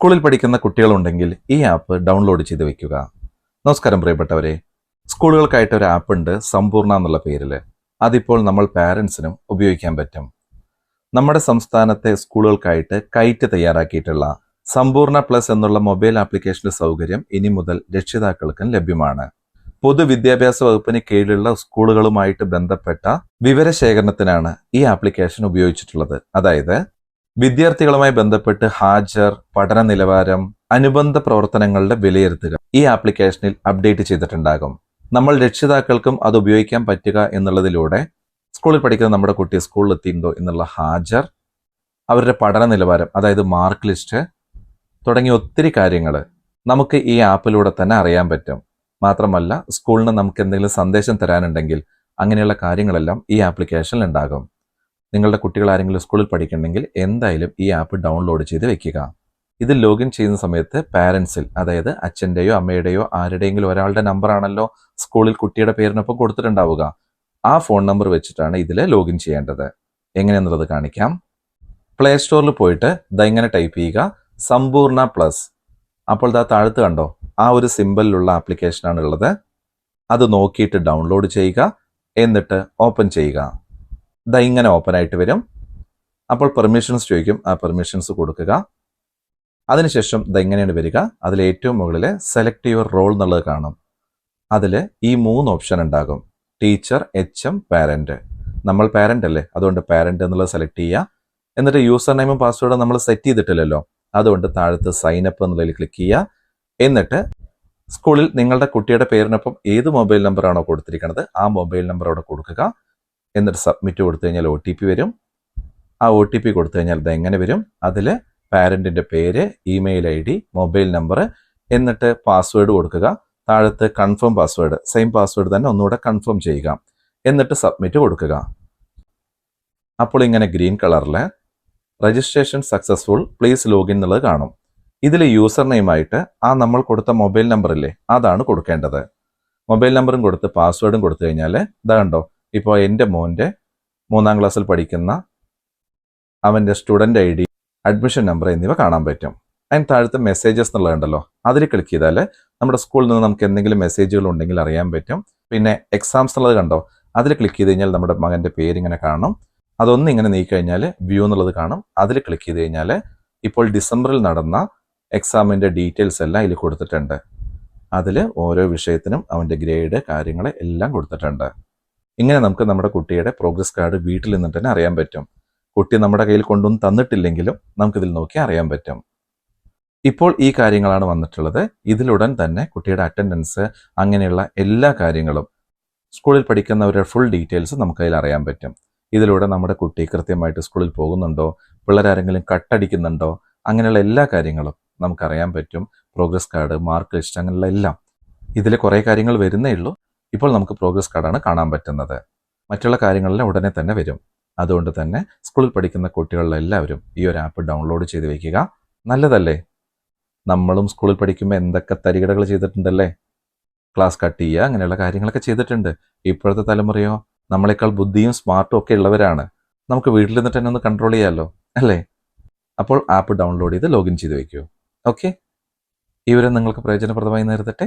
സ്കൂളിൽ പഠിക്കുന്ന കുട്ടികളുണ്ടെങ്കിൽ ഈ ആപ്പ് ഡൗൺലോഡ് ചെയ്ത് വെക്കുക. നമസ്കാരം പ്രിയപ്പെട്ടവരെ. സ്കൂളുകൾക്കായിട്ട് ഒരു ആപ്പ് ഉണ്ട് സമ്പൂർണ എന്നുള്ള പേരിൽ അതിപ്പോൾ നമ്മൾ പാരൻസിനും ഉപയോഗിക്കാൻ പറ്റും. നമ്മുടെ സംസ്ഥാനത്തെ സ്കൂളുകൾക്കായിട്ട് കൈറ്റ് തയ്യാറാക്കിയിട്ടുള്ള സമ്പൂർണ പ്ലസ് എന്നുള്ള മൊബൈൽ ആപ്ലിക്കേഷന്റെ സൗകര്യം ഇനി മുതൽ രക്ഷിതാക്കൾക്കും ലഭ്യമാണ്. പൊതുവിദ്യാഭ്യാസ വകുപ്പിന് കീഴിലുള്ള സ്കൂളുകളുമായിട്ട് ബന്ധപ്പെട്ട വിവരശേഖരണത്തിനാണ് ഈ ആപ്ലിക്കേഷൻ ഉപയോഗിച്ചിട്ടുള്ളത്. അതായത് വിദ്യാർത്ഥികളുമായി ബന്ധപ്പെട്ട് ഹാജർ പഠന നിലവാരം അനുബന്ധ പ്രവർത്തനങ്ങളുടെ വിലയിരുത്തുക ഈ ആപ്ലിക്കേഷനിൽ അപ്ഡേറ്റ് ചെയ്തിട്ടുണ്ടാകും. നമ്മൾ രക്ഷിതാക്കൾക്കും അത് ഉപയോഗിക്കാൻ പറ്റുക എന്നുള്ളതിലൂടെ സ്കൂളിൽ പഠിക്കുന്ന നമ്മുടെ കുട്ടി സ്കൂളിൽ എത്തിയിട്ടുണ്ടോ എന്നുള്ള ഹാജർ അവരുടെ പഠന നിലവാരം അതായത് മാർക്ക് ലിസ്റ്റ് തുടങ്ങിയ ഒത്തിരി കാര്യങ്ങൾ നമുക്ക് ഈ ആപ്പിലൂടെ തന്നെ അറിയാൻ പറ്റും. മാത്രമല്ല സ്കൂളിന് നമുക്ക് എന്തെങ്കിലും സന്ദേശം തരാനുണ്ടെങ്കിൽ അങ്ങനെയുള്ള കാര്യങ്ങളെല്ലാം ഈ ആപ്ലിക്കേഷനിൽ ഉണ്ടാകും. നിങ്ങളുടെ കുട്ടികൾ ആരെങ്കിലും സ്കൂളിൽ പഠിക്കുന്നുണ്ടെങ്കിൽ എന്തായാലും ഈ ആപ്പ് ഡൗൺലോഡ് ചെയ്ത് വെക്കുക. ഇത് ലോഗിൻ ചെയ്യുന്ന സമയത്ത് പാരൻസിൽ അതായത് അച്ഛന്റെയോ അമ്മയുടെയോ ആരുടെയെങ്കിലും ഒരാളുടെ നമ്പർ ആണല്ലോ സ്കൂളിൽ കുട്ടിയുടെ പേരിനൊപ്പം കൊടുത്തിട്ടുണ്ടാവുക. ആ ഫോൺ നമ്പർ വെച്ചിട്ടാണ് ഇതിൽ ലോഗിൻ ചെയ്യേണ്ടത്. എങ്ങനെയെന്നുള്ളത് കാണിക്കാം. പ്ലേ സ്റ്റോറിൽ പോയിട്ട് ദാ ഇങ്ങനെ ടൈപ്പ് ചെയ്യുക സമ്പൂർണ പ്ലസ് അപ്പോൾ ദാ താഴത്ത് കണ്ടോ ആ ഒരു സിമ്പലിലുള്ള ആപ്ലിക്കേഷനാണ് ഉള്ളത്. അത് നോക്കിയിട്ട് ഡൗൺലോഡ് ചെയ്യുക എന്നിട്ട് ഓപ്പൺ ചെയ്യുക. ദാ ഇങ്ങനെ ഓപ്പൺ ആയിട്ട് വരും. അപ്പോൾ പെർമിഷൻസ് ചോദിക്കും. ആ പെർമിഷൻസ് കൊടുക്കുക. അതിനുശേഷം ദാ എങ്ങനെയാണ് വരിക. അതിൽ ഏറ്റവും മുകളിൽ സെലക്ട് യുവർ റോൾ എന്നുള്ളത് കാണും അതിൽ ഈ മൂന്ന് ഓപ്ഷൻ ഉണ്ടാകും. ടീച്ചർ എച്ച് എം പാരന്റ് നമ്മൾ പാരന്റ് അല്ലേ? അതുകൊണ്ട് പാരന്റ് എന്നുള്ളത് സെലക്ട് ചെയ്യുക. എന്നിട്ട് യൂസർ നെയിമും പാസ്വേഡും നമ്മൾ സെറ്റ് ചെയ്തിട്ടില്ലല്ലോ. അതുകൊണ്ട് താഴത്ത് സൈൻ അപ്പ് എന്നുള്ളതിൽ ക്ലിക്ക് ചെയ്യുക. എന്നിട്ട് സ്കൂളിൽ നിങ്ങളുടെ കുട്ടിയുടെ പേരിനൊപ്പം ഏത് മൊബൈൽ നമ്പറാണോ കൊടുത്തിരിക്കുന്നത് ആ മൊബൈൽ നമ്പർ അവിടെ കൊടുക്കുക. എന്നിട്ട് സബ്മിറ്റ് കൊടുത്തു കഴിഞ്ഞാൽ ഒ ടി പി വരും. ആ ഒ ടി പി കൊടുത്തു കഴിഞ്ഞാൽ ഇത് എങ്ങനെ വരും? അതിൽ പാരന്റിന്റെ പേര് email I D mobile number എന്നിട്ട് പാസ്വേഡ് കൊടുക്കുക. താഴത്ത് കൺഫേം പാസ്വേഡ് സെയിം പാസ്വേഡ് തന്നെ ഒന്നുകൂടെ കൺഫേം ചെയ്യുക. എന്നിട്ട് സബ്മിറ്റ് കൊടുക്കുക. അപ്പോൾ ഇങ്ങനെ ഗ്രീൻ കളറിൽ രജിസ്ട്രേഷൻ സക്സസ്ഫുൾ പ്ലീസ് ലോഗിൻ എന്നുള്ളത് കാണും. ഇതിൽ യൂസർ നെയിമായിട്ട് ആ നമ്മൾ കൊടുത്ത മൊബൈൽ നമ്പർ ഇല്ലേ അതാണ് കൊടുക്കേണ്ടത്. മൊബൈൽ നമ്പറും കൊടുത്ത് പാസ്വേഡും കൊടുത്തു കഴിഞ്ഞാൽ ഇതാ കണ്ടോ ഇപ്പോൾ എന്റെ മോന്റെ മൂന്നാം ക്ലാസ്സിൽ പഠിക്കുന്ന അവന്റെ student I D admission number എന്നിവ കാണാൻ പറ്റും. അതിന് താഴത്തെ മെസ്സേജസ് എന്നുള്ളതുണ്ടല്ലോ അതിൽ ക്ലിക്ക് ചെയ്താൽ നമ്മുടെ സ്കൂളിൽ നിന്ന് നമുക്ക് എന്തെങ്കിലും മെസ്സേജുകൾ ഉണ്ടെങ്കിൽ അറിയാൻ പറ്റും. പിന്നെ എക്സാംസ് എന്നുള്ളത് കണ്ടോ അതിൽ ക്ലിക്ക് ചെയ്ത് കഴിഞ്ഞാൽ നമ്മുടെ മകന്റെ പേര് ഇങ്ങനെ കാണും. അതൊന്നും ഇങ്ങനെ നീക്കി കഴിഞ്ഞാൽ വ്യൂ എന്നുള്ളത് കാണും. അതിൽ ക്ലിക്ക് ചെയ്ത് കഴിഞ്ഞാൽ ഇപ്പോൾ ഡിസംബറിൽ നടന്ന എക്സാമിന്റെ ഡീറ്റെയിൽസ് എല്ലാം ഇതിൽ കൊടുത്തിട്ടുണ്ട്. അതിൽ ഓരോ വിഷയത്തിനും അവന്റെ ഗ്രേഡ് കാര്യങ്ങൾ എല്ലാം കൊടുത്തിട്ടുണ്ട്. ഇങ്ങനെ നമുക്ക് നമ്മുടെ കുട്ടിയുടെ പ്രോഗ്രസ് കാർഡ് വീട്ടിൽ നിന്നിട്ട് തന്നെ അറിയാൻ പറ്റും. കുട്ടി നമ്മുടെ കയ്യിൽ കൊണ്ടൊന്നും തന്നിട്ടില്ലെങ്കിലും നമുക്കിതിൽ നോക്കി അറിയാൻ പറ്റും. ഇപ്പോൾ ഈ കാര്യങ്ങളാണ് വന്നിട്ടുള്ളത്. ഇതിലുടൻ തന്നെ കുട്ടിയുടെ അറ്റൻഡൻസ് അങ്ങനെയുള്ള എല്ലാ കാര്യങ്ങളും സ്കൂളിൽ പഠിക്കുന്നവരുടെ ഫുൾ ഡീറ്റെയിൽസ് നമുക്ക് അതിൽ അറിയാൻ പറ്റും. ഇതിലൂടെ നമ്മുടെ കുട്ടി കൃത്യമായിട്ട് സ്കൂളിൽ പോകുന്നുണ്ടോ? പിള്ളേരാരെങ്കിലും കട്ടടിക്കുന്നുണ്ടോ? അങ്ങനെയുള്ള എല്ലാ കാര്യങ്ങളും നമുക്കറിയാൻ പറ്റും. പ്രോഗ്രസ് കാർഡ് മാർക്ക് ലിസ്റ്റ് അങ്ങനെയുള്ള എല്ലാം. ഇതിൽ കുറേ കാര്യങ്ങൾ വരുന്നേ ഉള്ളൂ. ഇപ്പോൾ നമുക്ക് പ്രോഗ്രസ് കാർഡാണ് കാണാൻ പറ്റുന്നത്. മറ്റുള്ള കാര്യങ്ങളെല്ലാം ഉടനെ തന്നെ വരും. അതുകൊണ്ട് തന്നെ സ്കൂളിൽ പഠിക്കുന്ന കുട്ടികളിലെല്ലാവരും ഈ ഒരു ആപ്പ് ഡൗൺലോഡ് ചെയ്ത് വയ്ക്കുക നല്ലതല്ലേ? നമ്മളും സ്കൂളിൽ പഠിക്കുമ്പോൾ എന്തൊക്കെ തരികിടകൾ ചെയ്തിട്ടുണ്ടല്ലേ? ക്ലാസ് കട്ട് ചെയ്യുക അങ്ങനെയുള്ള കാര്യങ്ങളൊക്കെ ചെയ്തിട്ടുണ്ട്. ഇപ്പോഴത്തെ തലമുറയോ നമ്മളെക്കാൾ ബുദ്ധിയും സ്മാർട്ടും ഒക്കെ ഉള്ളവരാണ്. നമുക്ക് വീട്ടിൽ നിന്നിട്ട് തന്നെ ഒന്ന് കൺട്രോൾ ചെയ്യാമല്ലോ അല്ലേ? അപ്പോൾ ആപ്പ് ഡൗൺലോഡ് ചെയ്ത് ലോഗിൻ ചെയ്ത് വയ്ക്കൂ ഓക്കെ ഈ നിങ്ങൾക്ക് പ്രയോജനപ്രദമായി നേരിടട്ടെ.